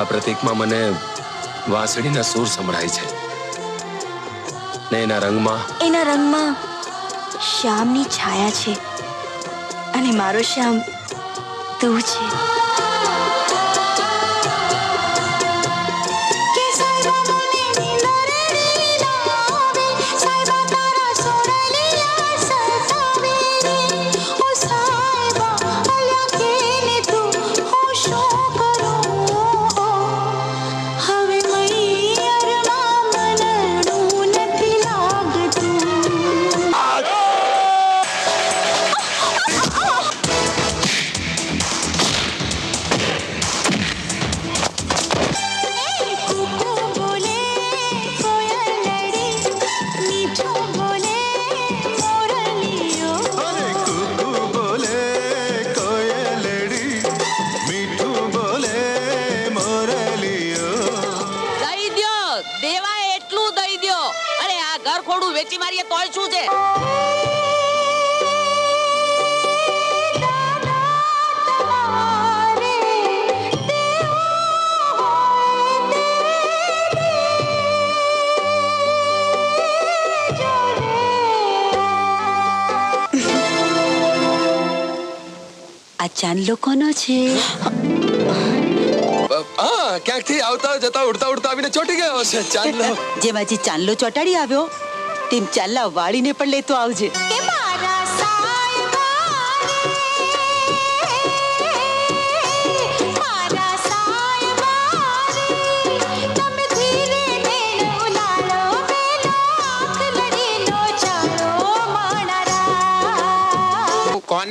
આ પ્રતીકમાં મને વાંસળીના સૂર સંભળાય છે. ને એના રંગમાં? એના રંગમાં શ્યામની છાયા છે. અને મારો શ્યામ તું છે. ઘર ખોડું વેચી મારીએ તોય શું છે? તમારે દેવું હોય આ ચાંદલો કોનો છે? હા ક્યાંકથી આવતા જતા ઉડતા ઉડતા આવીને ચોટી ગયો છે ચાંદલો. જેમ આજે ચાંદલો ચોટાડી આવ્યો તેમ ચાંદલા વાળીને પણ લેતો આવજે. કે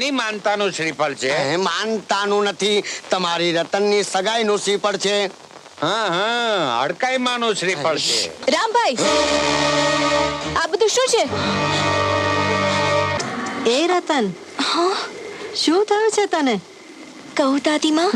કોની માનતાનું શ્રીફળ છે? એ માનતાનું નથી. તમારી રતનની સગાઈનું શ્રીફળ છે. હા હા હડકાઈમાંનું શ્રીફળ છે. રામભાઈ આ બધું શું છે? એ રતન શું થયું છે તને? કહું દાદીમાં?